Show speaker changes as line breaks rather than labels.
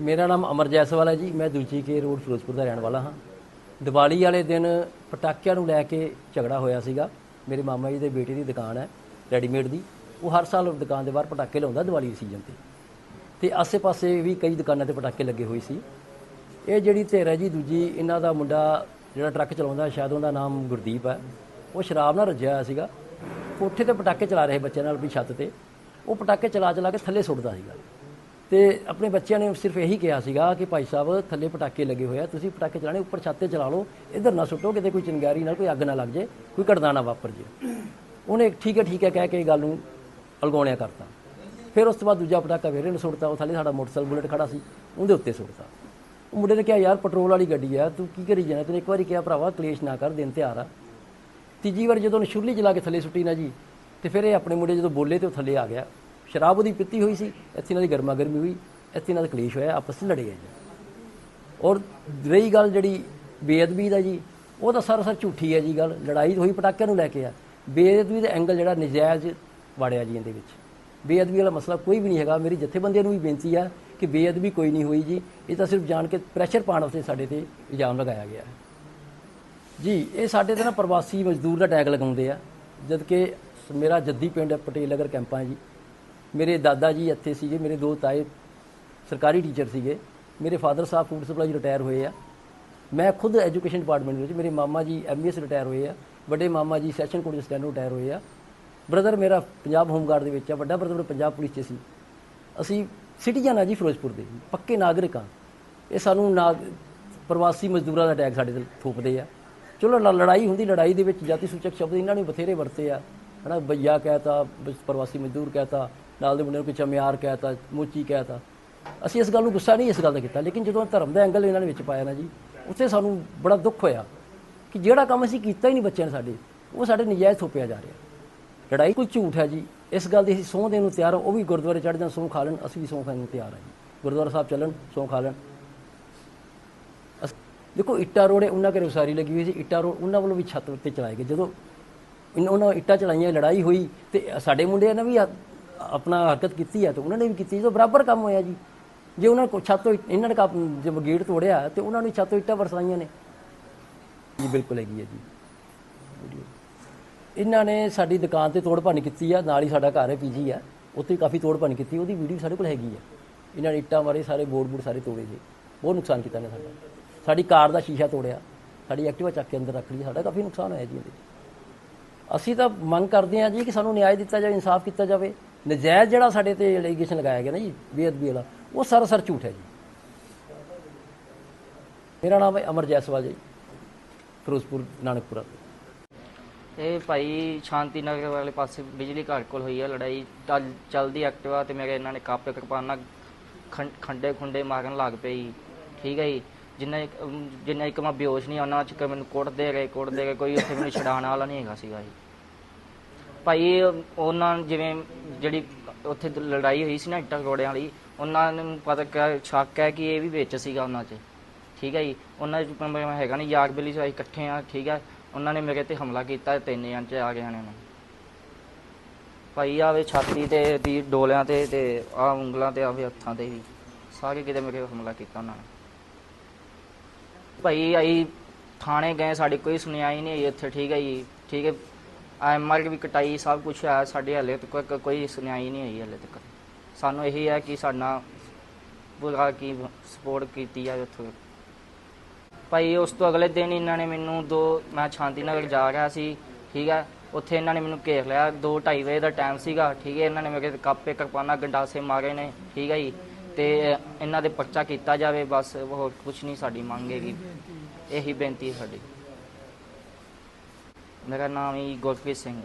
ਮੇਰਾ ਨਾਮ ਅਮਰ ਜੈਸਵਾਲ ਹੈ ਜੀ, ਮੈਂ ਦੂਜੀ ਕੇ ਰੋਡ ਫਿਰੋਜ਼ਪੁਰ ਦਾ ਰਹਿਣ ਵਾਲਾ ਹਾਂ। ਦੀਵਾਲੀ ਵਾਲੇ ਦਿਨ ਪਟਾਕਿਆਂ ਨੂੰ ਲੈ ਕੇ ਝਗੜਾ ਹੋਇਆ ਸੀਗਾ। ਮੇਰੇ ਮਾਮਾ ਜੀ ਦੇ ਬੇਟੇ ਦੀ ਦੁਕਾਨ ਹੈ ਰੈਡੀਮੇਡ ਦੀ। ਉਹ ਹਰ ਸਾਲ ਦੁਕਾਨ ਦੇ ਬਾਹਰ ਪਟਾਕੇ ਲਾਉਂਦਾ ਦੀਵਾਲੀ ਦੇ ਸੀਜ਼ਨ ਤੇ। ਤੇ ਆਸੇ-ਪਾਸੇ ਵੀ ਕਈ ਦੁਕਾਨਾਂ ਤੇ ਪਟਾਕੇ ਲੱਗੇ ਹੋਏ ਸੀ। ਇਹ ਜਿਹੜੀ ਧਿਰ ਹੈ ਜੀ, ਦੂਜੀ ਇਹਨਾਂ ਦਾ ਮੁੰਡਾ ਜਿਹੜਾ ਟਰੱਕ ਚਲਾਉਂਦਾ, ਸ਼ਾਇਦ ਉਹਦਾ ਨਾਮ ਗੁਰਦੀਪ ਹੈ। ਉਹ ਸ਼ਰਾਬ ਨਾਲ ਰੱਜਿਆ ਹੋਇਆ ਸੀਗਾ। ਕੋਠੇ ਤੇ ਪਟਾਕੇ ਚਲਾ ਰਹੇ ਬੱਚਿਆਂ ਨਾਲ ਵੀ ਛੱਤ ਤੇ। ਉਹ ਪਟਾਕੇ ਚਲਾ ਚਲਾ ਕੇ ਥੱਲੇ ਸੁੱਟਦਾ ਸੀਗਾ। ਤੇ ਆਪਣੇ ਬੱਚਿਆਂ ਨੇ ਸਿਰਫ ਇਹੀ ਕਿਹਾ ਸੀਗਾ ਕਿ ਭਾਈ ਸਾਹਿਬ, ਥੱਲੇ ਪਟਾਕੇ ਲੱਗੇ ਹੋਏ ਆ, ਤੁਸੀਂ ਪਟਾਕੇ ਚਲਾਣੇ ਉੱਪਰ ਛੱਤ ਤੇ ਚਲਾ ਲਓ, ਇੱਧਰ ਨਾ ਸੁੱਟੋ, ਕਿਤੇ ਕੋਈ ਚਿੰਗਾਰੀ ਨਾਲ ਕੋਈ ਅੱਗ ਨਾ ਲੱਗ ਜੇ, ਕੋਈ ਘਟਨਾ ਨਾ ਵਾਪਰ ਜੇ। ਉਹਨੇ ਠੀਕ ਹੈ ਠੀਕ ਹੈ, ਕਹਿ ਕੇ ਇਹ ਗੱਲ ਨੂੰ ਅਲਗਾਉਣਿਆ ਕਰਤਾ। ਫਿਰ ਉਸ ਤੋਂ ਬਾਅਦ ਦੂਜਾ ਪਟਾਕਾ ਵੇਰੇ ਨੂੰ ਸੁੱਟਤਾ, ਉਹ ਥੱਲੇ ਸਾਡਾ ਮੋਟਰਸਾਈਕਲ ਬੁਲਟ ਖੜਾ ਸੀ, ਉਹਦੇ ਉੱਤੇ ਸੁੱਟਤਾ। ਉਹ ਮੁੰਡੇ ਨੇ ਕਿਹਾ, ਯਾਰ, ਪੈਟਰੋਲ ਵਾਲੀ ਗੱਡੀ ਆ, ਤੂੰ ਕੀ ਕਰੀ ਜਾਣਾ? ਤੈਨੂੰ ਇੱਕ ਵਾਰੀ ਕਿਹਾ ਭਰਾਵਾ, ਕਲੇਸ਼ ਨਾ ਕਰ, ਦਿਨ ਤਿਉਹਾਰ ਆ। ਤੀਜੀ ਵਾਰ ਜਦੋਂ ਨਸ਼ੁਰਲੀ ਜਲਾ ਕੇ ਥੱਲੇ ਸੁੱਟੀ ਨਾ ਜੀ, ਤੇ ਫਿਰ ਇਹ ਆਪਣੇ ਮੁੰਡੇ ਜਦੋਂ ਬੋਲੇ ਤੇ ਉਹ ਥੱਲੇ ਆ ਗਿਆ। ਸ਼ਰਾਬ ਉਹਦੀ ਪੀਤੀ ਹੋਈ ਸੀ, ਇੱਥੇ ਇਹਨਾਂ ਦੀ ਗਰਮਾ ਗਰਮੀ ਹੋਈ, ਇੱਥੇ ਇਹਨਾਂ ਦਾ ਕਲੇਸ਼ ਹੋਇਆ, ਆਪਸ ਵਿੱਚ ਲੜੇ ਆ ਜੀ। ਔਰ ਰਹੀ ਗੱਲ ਜਿਹੜੀ ਬੇਅਦਬੀ ਦਾ ਜੀ, ਉਹ ਤਾਂ ਸਰਾਸਰ ਝੂਠੀ ਹੈ ਜੀ ਗੱਲ, ਲੜਾਈ ਹੋਈ ਪਟਾਕਿਆਂ ਨੂੰ ਲੈ ਕੇ ਆ। ਬੇਅਦਬੀ ਦਾ ਐਂਗਲ ਜਿਹੜਾ ਨਜਾਇਜ਼ ਵੜਿਆ ਜੀ ਇਹਦੇ ਵਿੱਚ। ਬੇਅਦਬੀ ਵਾਲਾ ਮਸਲਾ ਕੋਈ ਵੀ ਨਹੀਂ ਹੈਗਾ, ਮੇਰੀ ਜਥੇਬੰਦੀਆਂ ਨੂੰ ਵੀ ਬੇਨਤੀ ਆ ਕਿ ਬੇਅਦਬੀ ਕੋਈ ਨਹੀਂ ਹੋਈ ਜੀ, ਇਹ ਤਾਂ ਸਿਰਫ ਜਾਣ ਕੇ ਪ੍ਰੈਸ਼ਰ ਪਾਉਣ ਵਾਸਤੇ ਸਾਡੇ ਤੇ ਇਲਜ਼ਾਮ ਲਗਾਇਆ ਗਿਆ ਹੈ। ਜੀ, ਇਹ ਸਾਡੇ ਤੇ ਨਾ ਪ੍ਰਵਾਸੀ ਮਜ਼ਦੂਰ ਦਾ ਟੈਗ ਲਗਾਉਂਦੇ ਆ ਜਦ ਕਿ ਮੇਰਾ ਜੱਦੀ ਪਿੰਡ ਪਟੇਲ ਨਗਰ ਕੈਂਪਾਂ ਜੀ। ਮੇਰੇ ਦਾਦਾ ਜੀ ਇੱਥੇ ਸੀਗੇ, ਮੇਰੇ ਦੋ ਤਾਏ ਸਰਕਾਰੀ ਟੀਚਰ ਸੀਗੇ। ਮੇਰੇ ਫਾਦਰ ਸਾਹਿਬ ਫੂਡ ਸਪਲਾਈ ਰਿਟਾਇਰ ਹੋਏ ਆ। ਮੈਂ ਖੁਦ ਐਜੂਕੇਸ਼ਨ ਡਿਪਾਰਟਮੈਂਟ ਵਿੱਚ, ਮੇਰੇ ਮਾਮਾ ਜੀ ਐਮਬੀਐਸ ਰਿਟਾਇਰ ਹੋਏ ਆ। ਵੱਡੇ ਮਾਮਾ ਜੀ ਸੈਸ਼ਨ ਕੋਰਟ ਦੇ ਸਟੈਨੋ ਰਿਟਾਇਰ ਹੋਏ ਆ। ਬ੍ਰਦਰ ਮੇਰਾ ਪੰਜਾਬ ਹੋਮ ਗਾਰਡ ਦੇ ਵਿੱਚ ਆ, ਵੱਡਾ ਬ੍ਰਦਰ ਪੰਜਾਬ ਪੁਲਿਸ 'ਚ ਸੀ। ਅਸੀਂ ਸਿਟੀਜ਼ਨ ਆ ਜੀ ਫਿਰੋਜ਼ਪੁਰ ਦੇ। ਪੱਕੇ ਨਾਗਰਿਕ ਆ। ਇਹ ਸਾਨੂੰ ਨਾਗ, ਪ੍ਰਵਾਸੀ ਮਜ਼ਦੂਰਾਂ ਦਾ ਟੈਗ ਸਾਡੇ ਤੇ ਥੋਪਦੇ ਆ। ਚਲੋ ਲ- ਲੜਾਈ ਹੁੰਦੀ, ਲੜਾਈ ਦੇ ਵਿੱਚ ਜਾਤੀ ਸੂਚਕ ਸ਼ਬਦ ਇਹਨਾਂ ਨੇ ਬਥੇਰੇ ਵਰਤੇ ਆ। ਹਨਾ, ਬਈਆ ਕਹਿਤਾ ਬ- ਪ੍ਰਵਾਸੀ ਮਜ਼ਦੂਰ ਕਹਿਤਾ, ਨਾਲ ਦੇ ਮੁੰਡੇ ਨੂੰ ਕੋਈ ਚਮਿਆਰ ਕਹਿਤਾ, ਮੋਚੀ ਕਹਿਤਾ। ਅਸੀਂ ਇਸ ਗੱਲ ਨੂੰ ਗੁੱਸਾ ਨਹੀਂ ਇਸ ਗੱਲ ਦਾ ਕੀਤਾ, ਲੇਕਿਨ ਜਦੋਂ ਧਰਮ ਦਾ ਐਂਗਲ ਇਹਨਾਂ ਨੇ ਵਿੱਚ ਪਾਇਆ ਨਾ ਜੀ, ਉੱਥੇ ਸਾਨੂੰ ਬੜਾ ਦੁੱਖ ਹੋਇਆ ਕਿ ਜਿਹੜਾ ਕੰਮ ਅਸੀਂ ਕੀਤਾ ਹੀ ਨਹੀਂ ਬੱਚਿਆਂ ਨੇ ਸਾਡੇ, ਉਹ ਸਾਡੇ ਨਜਾਇਜ਼ ਥੋਪਿਆ ਜਾ ਰਿਹਾ। ਲੜਾਈ ਕੋਈ ਝੂਠ ਹੈ ਜੀ, ਇਸ ਗੱਲ ਦੀ ਅਸੀਂ ਸਹੁੰ ਦੇਣ ਨੂੰ ਤਿਆਰ ਹਾਂ ਉਹ ਵੀ ਗੁਰਦੁਆਰੇ ਚੜ੍ਹ ਜਾਂ ਸਹੁੰ ਖਾ ਲੈਣ, ਅਸੀਂ ਵੀ ਸਹੁੰ ਖਾਣ ਨੂੰ ਤਿਆਰ ਹਾਂ ਜੀ। ਗੁਰਦੁਆਰਾ ਸਾਹਿਬ ਚੱਲਣ, ਸਹੁੰ ਖਾ ਲੈਣ। ਅਸ- ਦੇਖੋ, ਇੱਟਾ ਰੋੜੇ, ਉਹਨਾਂ ਘਰੇ ਉਸਾਰੀ ਲੱਗੀ ਹੋਈ ਸੀ, ਇੱਟਾ ਰੋਡ ਉਹਨਾਂ ਵੱਲੋਂ ਵੀ ਛੱਤ ਉੱਤੇ ਚਲਾਏ ਗਏ। ਜਦੋਂ ਉਹਨਾਂ ਇੱਟਾਂ ਚਲਾਈਆਂ ਲੜਾਈ ਹੋਈ ਤੇ ਸਾਡੇ ਮੁੰਡਿਆਂ ਨੇ ਵੀ ਆਪਣਾ ਹਰਕਤ ਕੀਤੀ ਹੈ ਤੇ ਉਹਨਾਂ ਨੇ ਵੀ ਕੀਤੀ, ਜਦੋਂ ਬਰਾਬਰ ਕੰਮ ਹੋਇਆ ਜੀ। ਜੇ ਉਹਨਾਂ ਕੋ ਛੱਤ ਤੋਂ ਇਹਨਾਂ ਨੇ ਕੰਮ- ਜੇ ਗੇਟ ਤੋੜਿਆ ਤੇ ਉਹਨਾਂ ਨੂੰ ਛੱਤ ਤੋਂ ਇੱਟਾਂ ਵਰਸਾਈਆਂ ਨੇ। ਜੀ, ਬਿਲਕੁਲ ਹੈਗੀ ਹੈ ਜੀ। ਇਹਨਾਂ ਨੇ ਸਾਡੀ ਦੁਕਾਨ ਤੇ ਤੋੜ ਭੰਨ ਕੀਤੀ ਆ, ਨਾਲ ਹੀ ਸਾਡਾ ਘਰ ਹੈ ਪੀਜੀ ਆ। ਉੱਥੇ ਕਾਫੀ ਤੋੜ ਭੰਨ ਕੀਤੀ, ਉਹਦੀ ਵੀਡੀਓ ਸਾਡੇ ਕੋਲ ਹੈਗੀ ਆ। ਇਹਨਾਂ ਨੇ ਇੱਟਾਂ ਮਾਰੇ, ਸਾਰੇ ਬੋਰਡ ਬੋਰਡ ਸਾਰੇ ਤੋੜੇ ਜੀ। ਬਹੁਤ ਨੁਕਸਾਨ ਕੀਤਾ ਨੇ ਸਾਡਾ। ਸਾਡੀ ਕਾਰ ਦਾ ਸ਼ੀਸ਼ਾ ਤੋੜਿਆ, ਸਾਡੀ ਐਕਟਿਵਾ ਚੱਕ ਕੇ ਅੰਦਰ ਰੱਖ ਲਈ, ਸਾਡਾ ਕਾਫੀ ਨੁਕਸਾਨ ਹੋਇਆ ਜੀ ਇਹਦੇ ਅਸੀਂ ਤਾਂ ਮੰਗ ਕਰਦੇ ਹਾਂ ਜੀ ਕਿ ਸਾਨੂੰ ਨਿਆਂ ਦਿੱਤਾ ਜਾਵੇ, ਇਨਸਾਫ ਕੀਤਾ ਜਾਵੇ। ਨਜਾਇਜ਼ ਜਿਹੜਾ ਸਾਡੇ ਤੇ ਐਲੀਗੇਸ਼ਨ ਲਗਾਇਆ ਗਿਆ ਨਾ ਜੀ, ਬੇਅਦਬੀ ਵਾਲਾ, ਉਹ ਸਰਾਸਰ ਝੂਠ ਹੈ ਜੀ। ਮੇਰਾ ਨਾਮ ਹੈ ਅਮਰ ਜੈਸਵਾਲ ਜੀ, ਫਿਰੋਜ਼ਪੁਰ, ਨਾਨਕਪੁਰਾ। ਤੋਂ
ਇਹ ਭਾਈ ਸ਼ਾਂਤੀ ਨਗਰ ਵਾਲੇ ਪਾਸੇ ਬਿਜਲੀ ਘਰ ਕੋਲ ਹੋਈ ਆ ਲੜਾਈ, ਚੱਲ- ਚੱਲਦੀ ਐਕਟਿਵਾ ਤੇ ਮੇਰੇ ਇਹਨਾਂ ਨੇ ਕਾਪੇ ਕਿਰਪਾਨਾਂ ਖੰ- ਖੰਡੇ ਖੁੰਡੇ ਮਾਰਨ ਲੱਗ ਪਈ ਠੀਕ ਹੈ ਜੀ। ਜਿੰਨਾ ਇੱਕ- ਅਮ, ਜਿੰਨਾ ਇੱਕ ਮੈਂ ਬੇਹੋਸ਼ ਨਹੀਂ ਉਹਨਾਂ ਚ ਮੈਨੂੰ ਕੁੱਟਦੇ ਰਹੇ ਕੁੱਟਦੇ ਰਹੇ ਕੋਈ ਉੱਥੇ ਮੈਨੂੰ ਛਡਾਉਣ ਵਾਲਾ ਨਹੀਂ ਹੈਗਾ ਸੀਗਾ ਜੀ। ਭਾਈ ਉਹਨਾਂ ਨੂੰ ਜਿਵੇਂ ਜਿਹੜੀ ਉੱਥੇ ਦ- ਲੜਾਈ ਹੋਈ ਸੀ ਨਾ ਇੱਟਾਂ ਰੋੜਿਆਂ ਵਾਲੀ ਉਹਨਾਂ ਨੂੰ ਪਤਾ ਕਿ ਸ਼ੱਕ ਹੈ ਕਿ ਇਹ ਵੀ ਵਿੱਚ ਸੀਗਾ ਉਹਨਾਂ 'ਚ। ਠੀਕ ਹੈ ਜੀ? ਉਹਨਾਂ ਚ ਮੈਂ ਹੈਗਾ ਨਹੀਂ ਯਾਰ ਬੇਲੀ ਸਾਈ ਇਕੱਠੇ ਆ ਠੀਕ ਹੈ? ਉਹਨਾਂ ਨੇ ਮੇਰੇ ਤੇ ਹਮਲਾ ਕੀਤਾ ਤਿੰਨ ਜਣ ਚ ਆ ਗਏ ਨੇ। ਭਾਈ ਆਵੇ ਛਾਤੀ ਤੇ ਦੀ ਡੋਲਿਆਂ ਤੇ ਤੇ ਆ ਉਂਗਲਾਂ ਤੇ ਆਵੇ ਹੱਥਾਂ ਤੇ ਵੀ। ਸਾਰੇ ਕਿਤੇ ਮੇਰੇ ਹਮਲਾ ਕੀਤਾ ਉਹਨਾਂ ਨੇ। ਭਾਈ ਆਈ ਥਾਣੇ ਗਏ, ਸਾਡੀ ਕੋਈ ਸੁਣਾਈ ਨਹੀਂ ਹੋਈ ਇੱਥੇ, ਠੀਕ ਹੈ ਜੀ, ਠੀਕ ਹੈ। ਐਮਆਰ ਵੀ ਕਟਾਈ, ਸਭ ਕੁਝ ਹੈ, ਸਾਡੇ ਹਲੇ ਤੱਕ ਕੋਈ- ਕੋਈ ਸੁਣਾਈ ਨਹੀਂ ਹੋਈ ਹਲੇ ਤੱਕ। ਸਾਨੂੰ ਇਹੀ ਹੈ ਕਿ ਸਾਡਾ ਪੂਰਾ ਕੀ ਸਪੋਰਟ ਕੀਤੀ ਜਾਵੇ ਉੱਥੇ ਭਾਈ ਉਸ ਤੋਂ ਅਗਲੇ ਦਿਨ ਇਹਨਾਂ ਨੇ ਮੈਨੂੰ ਦੋ, ਮੈਂ ਸ਼ਾਂਤੀ ਨਗਰ ਜਾ ਰਿਹਾ ਸੀ, ਠੀਕ ਹੈ। ਉੱਥੇ ਇਹਨਾਂ ਨੇ ਮੈਨੂੰ ਘੇਰ ਲਿਆ 2:30 ਵਜੇ ਦਾ ਟਾਈਮ ਸੀਗਾ, ਠੀਕ ਹੈ। ਇਹਨਾਂ ਨੇ ਮੇਰੇ ਤੇ ਕਾਪੇ ਕਿਰਪਾਨਾਂ, ਗੰਡਾਸੇ ਮਾਰੇ ਨੇ, ਠੀਕ ਹੈ ਜੀ। ਤੇ ਇਹਨਾਂ ਦੇ ਪਰਚਾ ਕੀਤਾ ਜਾਵੇ, ਬਸ ਹੋਰ ਕੁਝ ਨਹੀਂ, ਸਾਡੀ ਮੰਗ ਹੈਗੀ। ਇਹੀ ਬੇਨਤੀ ਹੈ ਸਾਡੀ। ਮੇਰਾ ਨਾਮ ਹੀ ਗੁਰਪ੍ਰੀਤ ਸਿੰਘ।